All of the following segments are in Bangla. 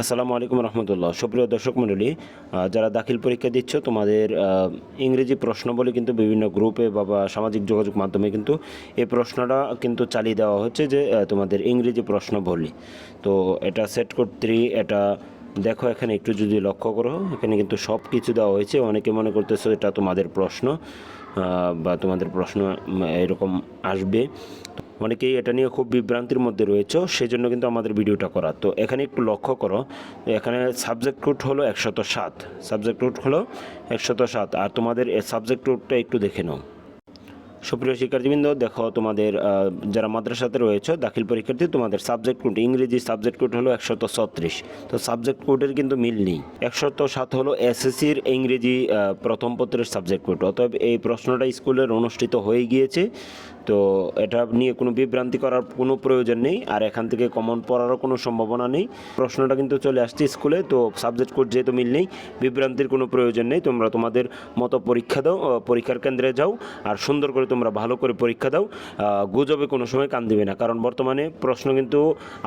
আসসালামু আলাইকুম রহমতুল্লাহ। সুপ্রিয় দর্শক মণ্ডলী যারা দাখিল পরীক্ষা দিচ্ছ, তোমাদের ইংরেজি প্রশ্ন বলে কিন্তু বিভিন্ন গ্রুপে বা সামাজিক যোগাযোগ মাধ্যমে কিন্তু এই প্রশ্নটা কিন্তু চালিয়ে দেওয়া হচ্ছে যে তোমাদের ইংরেজি প্রশ্ন বলি। তো এটা সেট করতে এটা, দেখো এখানে একটু যদি লক্ষ্য করো, এখানে কিন্তু সব কিছু দেওয়া হয়েছে। অনেকে মনে করতেছে এটা তোমাদের প্রশ্ন বা তোমাদের প্রশ্ন এরকম আসবে। অনেকেই এটা নিয়ে খুব বিভ্রান্তির মধ্যে রয়েছে, সেজন্য কিন্তু আমাদের ভিডিওটা করা। তো এখানে একটু লক্ষ্য করো, এখানে সাবজেক্ট রুট হলো একশত সাত সাবজেক্ট রুট হলো একশত সাত, আর তোমাদের সাবজেক্ট রুটটা একটু দেখে নাও। সুপ্রিয় শিক্ষার্থীবৃন্দ, দেখো তোমাদের যারা মাদ্রাসাতে রয়েছে, দাখিল পরীক্ষার্থী, তোমাদের সাবজেক্ট কোড ইংরেজি সাবজেক্ট কোড হলো একশত ছত্রিশ। তো সাবজেক্ট কোডের কিন্তু মিল নেই। একশত সাত হলো এসএসসির ইংরেজি প্রথম পত্রের সাবজেক্ট কোড অতএব এই প্রশ্নটা স্কুলের অনুষ্ঠিত হয়ে গিয়েছে। তো এটা নিয়ে কোনো বিভ্রান্তি করার কোনো প্রয়োজন নেই, আর এখান থেকে কমন পড়ারও কোনো সম্ভাবনা নেই। প্রশ্নটা কিন্তু চলে আসছে স্কুলে, তো সাবজেক্ট কোড যেহেতু মিল নেই, বিভ্রান্তির কোনো প্রয়োজন নেই। তোমরা তোমাদের মতো পরীক্ষা দাও পরীক্ষার কেন্দ্রে যাও, আর সুন্দর করে তোমরা ভালো করে পরীক্ষা দাও গুজবে কোনো সময় কান দিবে না, কারণ বর্তমানে প্রশ্ন কিন্তু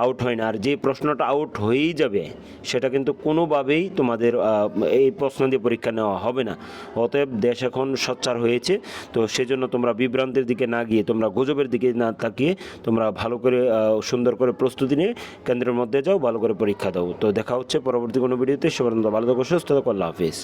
আউট হয় না। আর যে প্রশ্নটা আউট হয়েই যাবে, সেটা কিন্তু কোনোভাবেই তোমাদের এই প্রশ্ন দিয়ে পরীক্ষা নেওয়া হবে না। অতএব দেশ এখন সচ্চার হয়েছে, তো সেজন্য তোমরা বিভ্রান্তির দিকে না গিয়ে তোমরা গুজবের দিকে না তাকিয়ে তোমরা ভালো করে সুন্দর করে প্রস্তুতি নিয়ে কেন্দ্রের মধ্যে যাও, ভালো করে পরীক্ষা দাও। তো দেখা হচ্ছে পরবর্তী কোনো ভিডিওতে। সবার ভালো থাকো, সুস্থ থাকো, আল্লাহ হাফিজ।